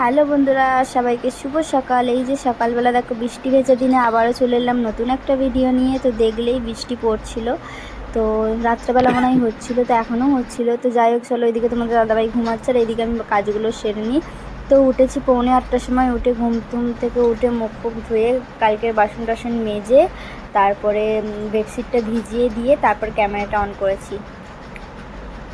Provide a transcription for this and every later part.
Hello বন্ধুরা, সবাইকে শুভ সকাল। এই যে সকালবেলা দেখো বৃষ্টি ভেজা দিনে আবারও চলে এলাম নতুন একটা ভিডিও নিয়ে। তো দেখলেই বৃষ্টি পড়ছিল। তো রাত্রেবেলা মনে হয় হচ্ছিল, তো এখনও হচ্ছিল। তো যাই হোক, চলো এদিকে তোমাদের দাদাভাই ঘুমাচ্ছে, আর এদিকে আমি কাজগুলো সেরে নিই। তো উঠেছি পৌনে আটটার সময় উঠে ঘুম টুম থেকে উঠে মুখ ফুক ধুয়ে কালকের বাসন টাসন মেজে, তারপরে বেডশিটটা ভিজিয়ে দিয়ে তারপর ক্যামেরাটা অন করেছি।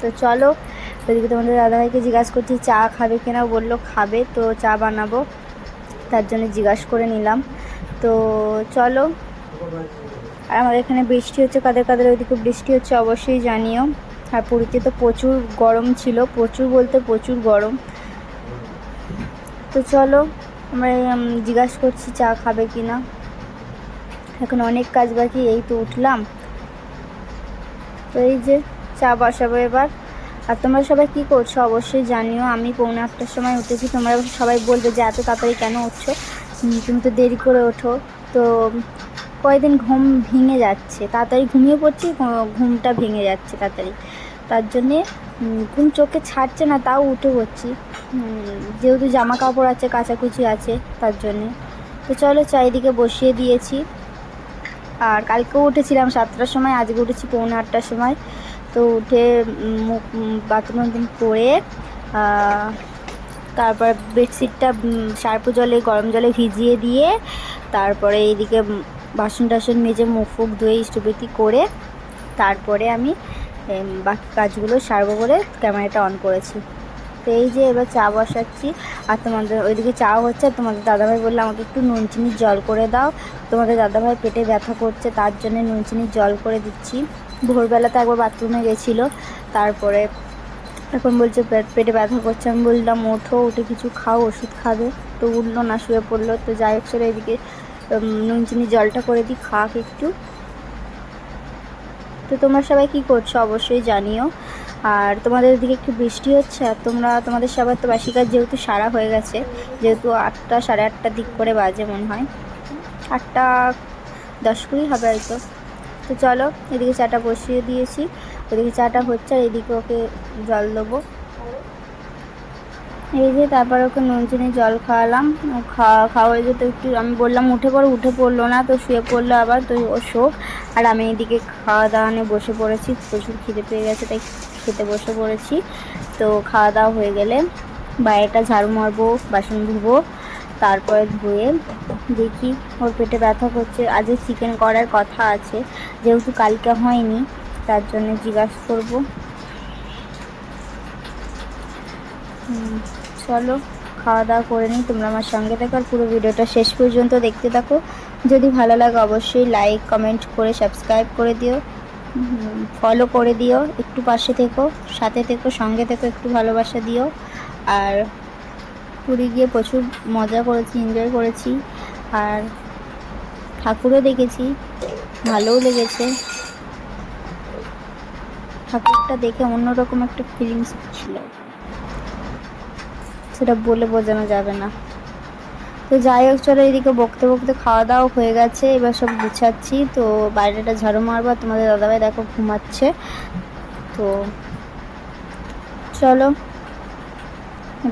তো চলো ওইদিকে তোমাদের দাদাভাইকে জিজ্ঞাসা করছি, চা খাবে কিনা? বলল, খাবে, তো চা বানাবো। তার জন্য জিজ্ঞাসা করে নিলাম। তো চলো। আর আমাদের এখানে বৃষ্টি হচ্ছে, কাদের কাদের ওইদিকে বৃষ্টি হচ্ছে অবশ্যই জানিও। আর পুরীতে তো প্রচুর গরম ছিল, প্রচুর বলতে প্রচুর গরম। তো চলো, আমরা জিজ্ঞাসা করছি চা খাবে কি না এখন অনেক কাজ বাকি, এই তো উঠলাম। তো এই যে চা বসাবো এবার। আর তোমরা সবাই কী করছ? অবশ্যই জানিও। আমি পৌনে আটটার সময় উঠেছি। তোমরা সবাই বলবে যে এত তাড়াতাড়ি কেন উঠছো? তুমি তো দেরি করে ওঠো। তো কয়েকদিন ঘুম ভেঙে যাচ্ছে। তাড়াতাড়ি ঘুমিয়ে পড়ছি ঘুমটা ভেঙে যাচ্ছে তাড়াতাড়ি। তার জন্যে ঘুম চোখে ছাড়ছে না, তাও উঠে পড়ছি। যেহেতু জামা কাপড় আছে, কাচাকুচি আছে, তার জন্যে। তো চলো চারিদিকে বসিয়ে দিয়েছি। আর কালকেও উঠেছিলাম সাতটার সময়, আজকে উঠেছি পৌনে আটটার সময়। তো উঠে মুখ বাথরুম টাথরুম করে তারপর বেডশিটটা সার্পু জলে, গরম জলে ভিজিয়ে দিয়ে, তারপরে এইদিকে বাসন টাসন মেজে মুখ ফুক ধুয়ে ইষ্টবৃতি করে, তারপরে আমি বাকি কাজগুলো সারবো করে ক্যামেরাটা অন করেছি। তো এই যে এবার চা বসাচ্ছি, আর তোমাদের ওইদিকে চা হচ্ছে আর তোমাদের দাদাভাই বলল আমাকে একটু নুন চিনির জল করে দাও। তোমাদের দাদাভাই পেটে ব্যথা করছে, তার জন্য নুন চিনির জল করে দিচ্ছি। ভোরবেলাতে একবার বাথরুমে গেছিল, তারপরে এখন বলছে পেট ব্যথা করছে। আমি বললাম, ওঠো, উঠে কিছু খাও, ওষুধ খাবে। তো উঠল না, শুয়ে পড়ল। তো যাই হোক চলো এদিকে নুন চিনি জলটা করে দিই, খাক একটু। তো তোমরা সবাই কি করছ অবশ্যই জানিও। আর তোমাদের দিকে একটু বৃষ্টি হচ্ছে, আর তোমরা, তোমাদের সবার তো বাসি কাজ যেহেতু সারা হয়ে গেছে, যেহেতু আটটা, সাড়ে আটটার দিক করে বাজে মনে হয়। আটটা দশ কুড়ি হবে হয়তো। তো চলো, এদিকে চাটা বসিয়ে দিয়েছি। ওদিকে চাটা হচ্ছে আর এদিকে ওকে জল দেবো। এই যে তারপর ওকে নুন চিনি জল খাওয়ালাম। খাওয়া খাওয়া যেত একটু, আমি বললাম উঠে পড়ো, উঠে পড়ল না, তো শুয়ে পড়ল আবার, তো ও শোক। আর আমি এদিকে খাওয়া দাওয়া নিয়ে বসে পড়েছি, প্রচুর খিদে পেয়ে গেছে, তাই খেতে বসে পড়েছি। তো খাওয়া দাওয়া হয়ে গেলে বাইরেটা ঝাড়ু মারবো, বাসন ধুবো। তারপরে ধুয়ে দেখি ওর পেটে ব্যথা করছে। আজকে চিকেন করার কথা আছে, যেহেতু কালকে হয়নি, তার জন্য জিজ্ঞাসা করব। চলো খাওয়া দাওয়া করে নিই, তোমরা আমার সঙ্গে থাকো আর পুরো ভিডিওটা শেষ পর্যন্ত দেখতে থাকো। যদি ভালো লাগে অবশ্যই লাইক কমেন্ট করে সাবস্ক্রাইব করে দিও। ফলো করে দিও, একটু পাশে থেকো, সাথে থেকো, সঙ্গে থেকো, একটু ভালোবাসা দিও। আর পুরী গিয়ে প্রচুর মজা করেছি এনজয় করেছি। আর ঠাকুরও দেখেছি, ভালোও লেগেছে। ঠাকুরটা দেখে অন্যরকম একটা ফিলিংস ছিল। সেটা বলে বোঝানো যাবে না। তো যাই হোক, চলো এদিকে বকতে বকতে খাওয়া দাওয়া হয়ে গেছে। এবার সব গুছাচ্ছি। তো বাইরেটা ঝাড়ু মারবো তোমাদের দাদাভাই দেখো ঘুমাচ্ছে। তো চলো।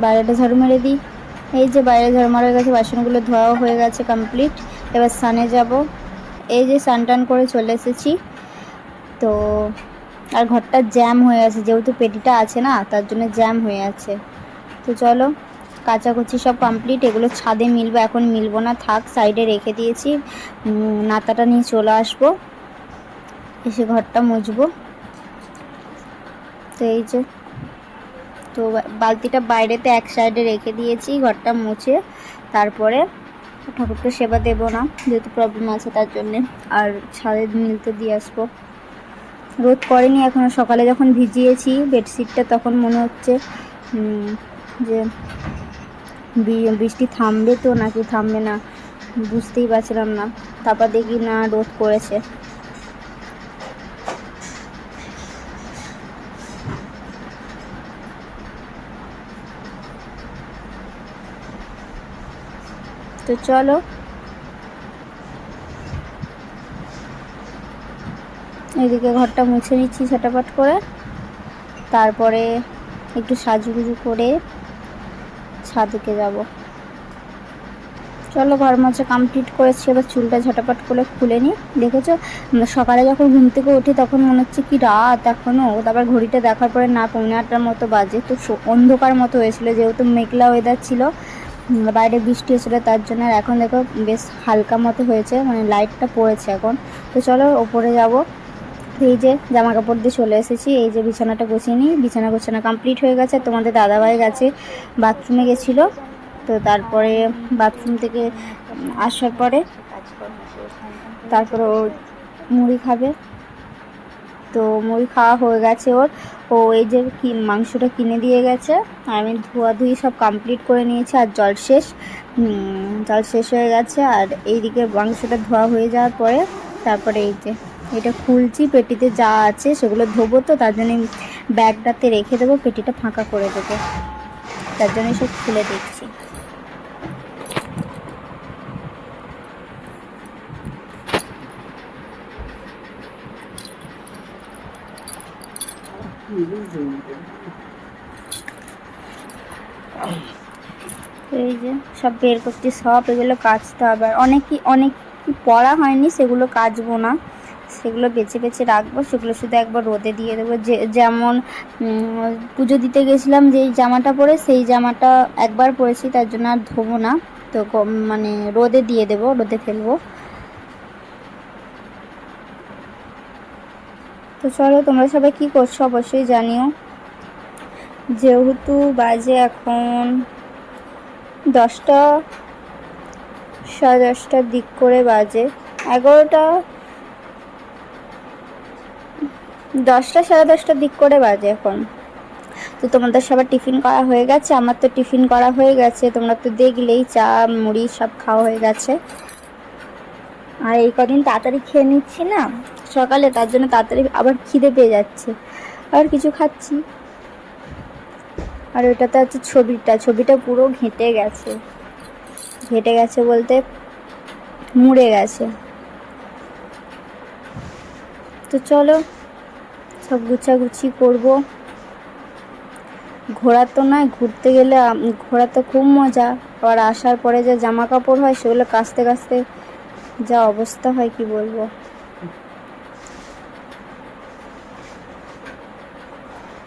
বাইরেটা ঝাড়ু মেরে দিই। এই যে বাইরে ঝাড়ু মারা গেছে, বাসনগুলো ধোয়াও হয়ে গেছে কমপ্লিট এবার সানে যাব। এই যে স্নান টান করে চলে এসেছি। তো আর ঘরটা জ্যাম হয়ে আছে, যেহেতু পেটিটা আছে না, তার জন্য জ্যাম হয়ে আছে। তো চলো, কাচাকুচি সব কমপ্লিট এগুলো ছাদে মিলবো, এখন মিলবো না, থাক সাইডে রেখে দিয়েছি। নাতাটা নিয়ে চলে আসব। এসে ঘরটা মুছবো। তো এই যে তো বালতিটা বাইরেতে এক সাইডে রেখে দিয়েছি, ঘরটা মুছে। তারপরে ঠাকুরকে সেবা দেবো না, যেহেতু প্রবলেম আছে তার জন্যে। আর ছাদে মিলতে দিয়ে আসব। রোদ করেনি এখনও, সকালে যখন ভিজিয়েছি বেডশিটটা তখন মনে হচ্ছে যে বৃষ্টি থামবে তো নাকি থামবে না, বুঝতেই পারছিলাম না। তারপর দেখি না রোদ করেছে তো চলো। এদিকে ঘরটা মুছে নিচ্ছি ঝটাপট করে। তারপরে একটু সাজুগুজু করে ছাদকে যাব। চলো ঘর মোছা কমপ্লিট করেছি, এবার চুলটা ঝটাপট করে খুলে নিই। দেখেছ? সকালে যখন ঘুম থেকে উঠি তখন মনে হচ্ছে কি রাত এখনও তারপর ঘড়িটা দেখার পরে না, পৌনে আটটার মতো বাজে। তো অন্ধকার মতো হয়েছিল, যেহেতু মেঘলা ওয়েদার ছিল। বাইরে বৃষ্টি হয়েছিল তার জন্য আর এখন দেখো বেশ হালকা মতো হয়েছে মানে লাইটটা পড়েছে এখন। তো চলো ওপরে যাব। এই যে জামা কাপড় দিয়ে চলে এসেছি, এই যে বিছানাটা গুছিয়ে নিই। বিছানা গোছানা কমপ্লিট হয়ে গেছে, তোমাদের দাদাভাই গেছে বাথরুমে গেছিল। তো তারপরে বাথরুম থেকে আসার পরে তারপরে ও মুড়ি খাবে। তো মুড়ি খাওয়া হয়ে গেছে ওর। ও এই যে কি, মাংসটা কিনে দিয়ে গেছে। আমি ধোয়াধুয়ি সব কমপ্লিট করে নিয়েছি আর জল শেষ। জল শেষ হয়ে গেছে আর এইদিকে মাংসটা ধোয়া হয়ে যাওয়ার পরে তারপরে এই যে, এটা খুলছি, পেটিতে যা আছে সেগুলো ধোবো তো, তার জন্য ব্যাগটাতে রেখে দেবো, পেটিটা ফাঁকা করে দেবো। তার জন্য সব খুলে দিচ্ছি তো এই যে সব বের করছি, সব এগুলো কাচতে হবে। আর অনেক কি পড়া হয়নি, সেগুলো কাচবো না। সেগুলো বেছে বেছে রাখব, সেগুলো শুধু একবার রোদে দিয়ে দেবো। যে যেমন পুজো দিতে গেছিলাম, যেই জামাটা পরে, সেই জামাটা একবার পরেছি, তার জন্য আর ধোবো না। তো মানে রোদে দিয়ে দেবো, রোদে ফেলব। তো চলো, তোমরা সবাই কী করছ অবশ্যই জানিও। যেহেতু বাজে এখন দশটা, সাড়ে দশটার দিক করে বাজে। এগারোটা, দশটা, সাড়ে দশটার দিক করে বাজে এখন। তো তোমাদের সবার টিফিন করা হয়ে গেছে, আমার তো টিফিন করা হয়ে গেছে। তোমরা তো দেখলেই, চা, মুড়ি সব খাওয়া হয়ে গেছে। আর এই কদিন তাড়াতাড়ি খেয়ে নিচ্ছি না? সকালে, তার জন্য তাড়াতাড়ি আবার খিদে পেয়ে যাচ্ছে। আর কিছু খাচ্ছি। আর ওটাতে হচ্ছে ছবিটা ছবিটা পুরো ঘেঁটে গেছে। ঘেঁটে গেছে বলতে মুড়ে গেছে। তো চলো, সব গুছাগুছি করব। ঘোরা তো নয়, ঘুরতে গেলে ঘোরা তো খুব মজা। আবার আসার পরে যে জামা কাপড় হয়, সেগুলো কাচতে কাচতে যা অবস্থা হয়, কি বলব?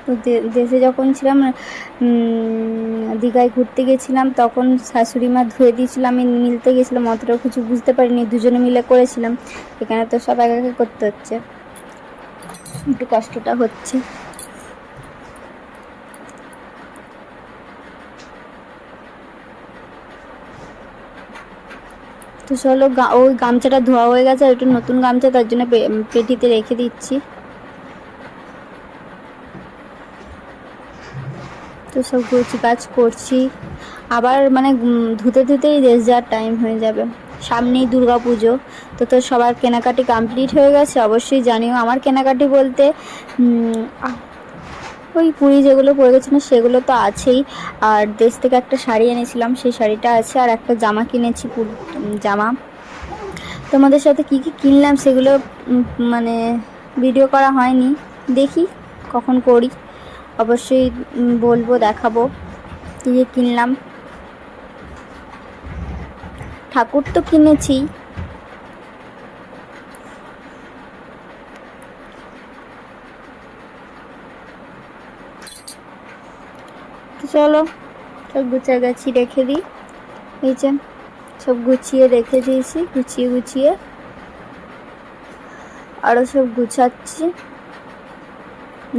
তো দেশে যখন ছিলাম দীঘায় ঘুরতে গেছিলাম, তখন শাশুড়ি মা ধুয়ে দিয়েছিল, আমি মিলতে গেছিলাম অতটাও কিছু বুঝতে পারিনি, দুজনে মিলে করেছিলাম। এখানে তো সব একা একা করতে হচ্ছে। একটু কষ্টটা হচ্ছে। তো চলো ওই গামছাটা ধোয়া হয়ে গেছে, আর একটু নতুন গামছা, তার জন্য পেটিতে রেখে দিচ্ছি। তো সব গুছি কাজ করছি। আবার মানে ধুতে ধুতেই রেস যাওয়ার টাইম হয়ে যাবে। সামনেই দুর্গা পুজো তো তো সবার কেনাকাটি কমপ্লিট হয়ে গেছে? অবশ্যই জানিও। আমার কেনাকাটি বলতে ওই পুরী যেগুলো পরে গেছিলাম, সেগুলো তো আছেই। আর দেশ থেকে একটা শাড়ি এনেছিলাম, সেই শাড়িটা আছে। আর একটা জামা কিনেছি জামা। তোমাদের সাথে কি কি কিনলাম সেগুলো মানে ভিডিও করা হয়নি। দেখি কখন করি। অবশ্যই বলব, দেখাবো। কী কিনলাম। ঠাকুর তো কিনেছি। চলো, সব গুছা গাছি রেখে দিই। এই সব গুছিয়ে রেখে দিয়েছি, গুছিয়ে গুছিয়ে। আরও সব গুছাচ্ছি।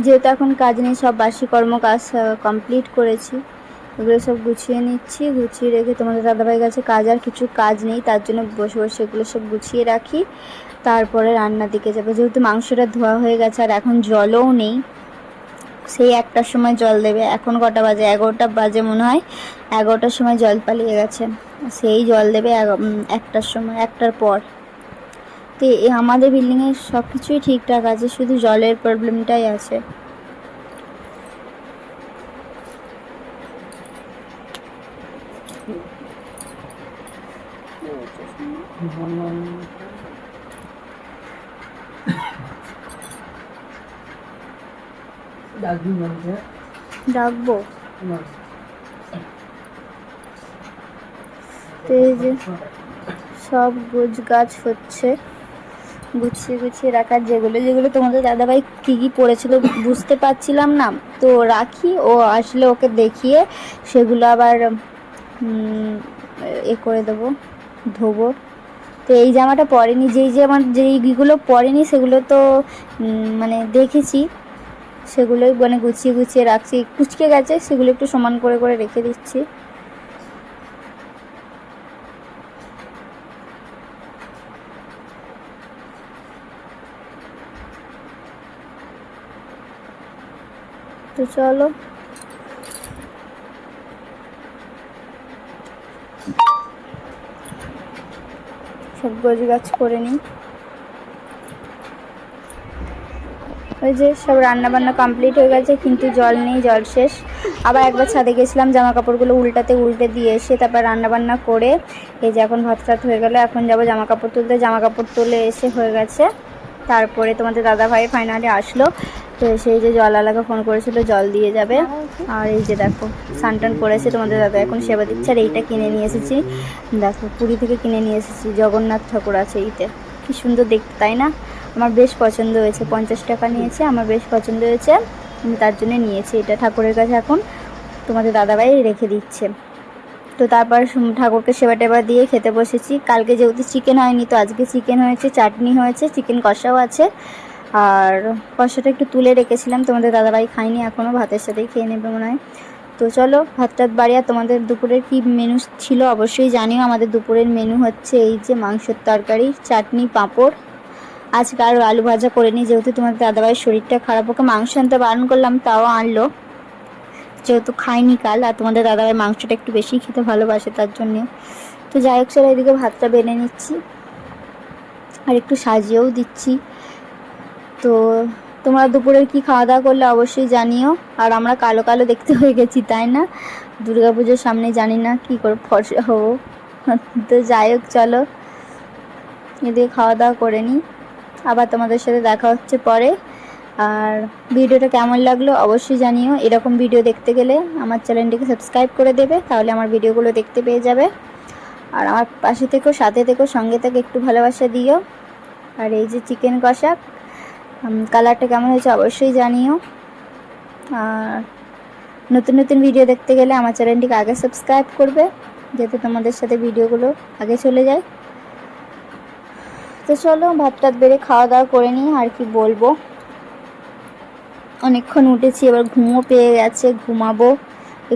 যেহেতু এখন কাজ নেই, সব বাসি কর্ম কাজ কমপ্লিট করেছি। এগুলো সব গুছিয়ে নিচ্ছি, গুছিয়ে রেখে তোমাদের দাদাভাই কাছে কাজ আর কিছু কাজ নেই, তার জন্য বসে বসে এগুলো সব গুছিয়ে রাখি। তারপরে রান্নার দিকে যাব, যেহেতু মাংসটা ধোয়া হয়ে গেছে আর এখন জলও নেই, সেই একটার সময় জল দেবে। এখন কটা বাজে? এগারোটা বাজে মনে হয়, এগারোটার সময় জল পালিয়ে গেছে। সেই জল দেবে একটার সময়, একটার পর। তো আমাদের বিল্ডিংয়ে সব কিছুই ঠিকঠাক আছে, শুধু জলের প্রবলেমটাই আছে। ডাকবো? যে সব গোছ গাছ হচ্ছে। গুছিয়ে গুছিয়ে রাখার যেগুলো যেগুলো তোমাদের দাদাভাই কী কী পড়েছিল বুঝতে পারছিলাম না। তো রাখি, ও আসলে ওকে দেখিয়ে সেগুলো আবার এ করে দেবো, ধোবো। তো এই জামাটা পরেনি, যেই যে আমার, যেইগুলো পরেনি সেগুলো তো মানে দেখেছি। সেগুলোই মানে গুছিয়ে গুছিয়ে রাখছি। কুচকে গেছে, সেগুলো একটু সমান করে করে রেখে দিচ্ছি। চলো। সব গোছ গাছ করে নিই। ওই যে সব রান্না বান্না কমপ্লিট হয়ে গেছে, কিন্তু জল নেই, জল শেষ। আবার একবার ছাদে গেছিলাম জামা কাপড়গুলো উল্টাতে উল্টে দিয়ে এসে তারপর রান্না বান্না করে, এই যে এখন ভাত টাত হয়ে গেলো, এখন যাব জামা কাপড় তুলতে। জামা কাপড় তুলে এসে হয়ে গেছে। তারপরে তোমাদের দাদা ভাই ফাইনালি আসলো। তো সেই যে জল জলওয়ালাকে ফোন করেছিল, জল দিয়ে যাবে। আর এই যে দেখো সানটান করেছে তোমাদের দাদা, এখন সেবা দিচ্ছে। আর এইটা কিনে নিয়ে এসেছি। দেখো, পুরী থেকে কিনে নিয়ে এসেছি। জগন্নাথ ঠাকুর আছে এইতে। কি সুন্দর দেখতে, তাই না? আমার বেশ পছন্দ হয়েছে। পঞ্চাশ টাকা নিয়েছে, আমার বেশ পছন্দ হয়েছে। আমি তার জন্য নিয়েছি। এটা ঠাকুরের কাছে এখন তোমাদের দাদাভাই রেখে দিচ্ছে। তো তারপর ঠাকুরকে সেবা টেবা দিয়ে খেতে বসেছি। কালকে যেহেতু চিকেন হয়নি, তো আজকে চিকেন হয়েছে, চাটনি হয়েছে, চিকেন কষাও আছে। আর পয়সাটা একটু তুলে রেখেছিলাম, তোমাদের দাদাভাই খাইনি এখনও ভাতের সাথেই খেয়ে নেবে মনে হয়। তো চলো ভাত টাত বাড়ি আর তোমাদের দুপুরের কি মেনু ছিল অবশ্যই জানিও। আমাদের দুপুরের মেনু হচ্ছে এই যে মাংসের তরকারি, চাটনি, পাঁপড়। আজকে আর আলু ভাজা করে নিই, যেহেতু তোমাদের দাদাভাইয়ের শরীরটা খারাপ, ওকে মাংস আনতে বারণ করলাম, তাও আনলো। যেহেতু খাইনি কাল, আর তোমাদের দাদাভাই মাংসটা একটু বেশি খেতে ভালোবাসে তার জন্যে। তো যাই হোক, চলো এদিকে ভাতটা বেড়ে নিচ্ছি। আর একটু সাজিয়েও দিচ্ছি। তো তোমরা দুপুরের কি খাওয়া দাওয়া করলে অবশ্যই জানিও। আর আমরা কালো কালো দেখতে হয়ে গেছি, তাই না? দুর্গাপুজোর সামনে জানি না কি করে ফর্সা হব। তো যাই হোক, চলো। এদিকে খাওয়া দাওয়া করে নিই। আবার তোমাদের সাথে দেখা হচ্ছে পরে। আর ভিডিওটা কেমন লাগল অবশ্যই জানিও। এরকম ভিডিও দেখতে গেলে আমার চ্যানেলটিকে সাবস্ক্রাইব করে দেবে, তাহলে আমার ভিডিওগুলো দেখতে পেয়ে যাবে। আর আমার পাশে থেকেও সাথে থেকেও সঙ্গে থেকে একটু ভালোবাসা দিও। আর এই যে চিকেন কষা কালারটা কেমন হয়েছে অবশ্যই জানিও। আর নতুন নতুন ভিডিও দেখতে গেলে আমার চ্যানেলটিকে আগে সাবস্ক্রাইব করবে, যাতে তোমাদের সাথে ভিডিওগুলো আগে চলে যায়। তো চলো ভাত টাত বেড়ে খাওয়া দাওয়া করে নিই, আর কি বলব। অনেকক্ষণ উঠেছি, এবার ঘুমও পেয়ে গেছে, ঘুমাবো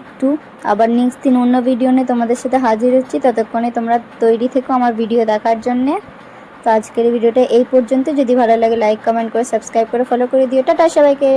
একটু। আবার নেক্সট দিন অন্য ভিডিও নিয়ে তোমাদের সাথে হাজির হচ্ছি, ততক্ষণে তোমরা তৈরি থেকো আমার ভিডিও দেখার জন্যে। তো আজকের ভিডিওটা এই পর্যন্ত। যদি ভালো লাগে লাইক কমেন্ট করে সাবস্ক্রাইব করে ফলো করে দিও। টাটা সবাইকে।